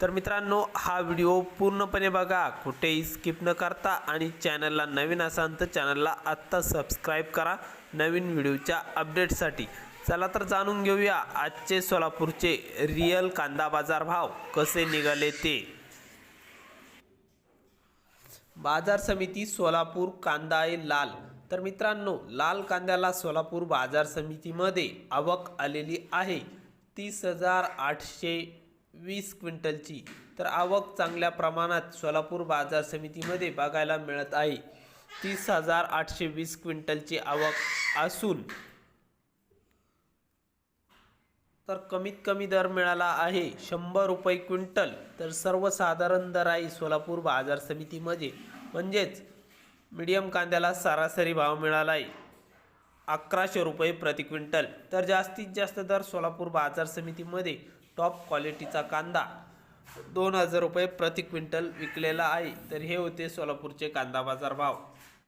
तर मित्रांनो हा व्हिडिओ पूर्णपणे बघा. कुठेही स्किप न करता आणि चॅनलला नवीन असाल तर चॅनलला आत्ता सबस्क्राईब करा. नवीन व्हिडिओच्या अपडेटसाठी चला तर जाणून घेऊया आजचे सोलापूरचे रिअल कांदा बाजार भाव कसे निघाले ते. बाजार समिती सोलापूर कांदा आहे लाल. तर मित्रांनो लाल कांद्याला सोलापूर बाजार समितीमध्ये आवक आलेली आहे. तीस हजार आठशे वीस क्विंटलची. तर आवक चांगल्या प्रमाणात सोलापूर बाजार समितीमध्ये बघायला मिळत आहे. तीस हजार आठशे वीस क्विंटलची आवक असून तर कमीत कमी दर मिळाला आहे. शंभर रुपये क्विंटल. तर सर्वसाधारण दर आहे सोलापूर बाजार समितीमध्ये. म्हणजेच मीडियम कांद्याला सरासरी भाव मिळाला आहे. अकराशे रुपये प्रति क्विंटल. तर जास्तीत जास्त दर सोलापूर बाजार समितीमध्ये टॉप क्वालिटीचा कांदा. दोन हजार रुपये प्रति क्विंटल विकलेला आहे. तर हे होते सोलापूरचे कांदा बाजार भाव.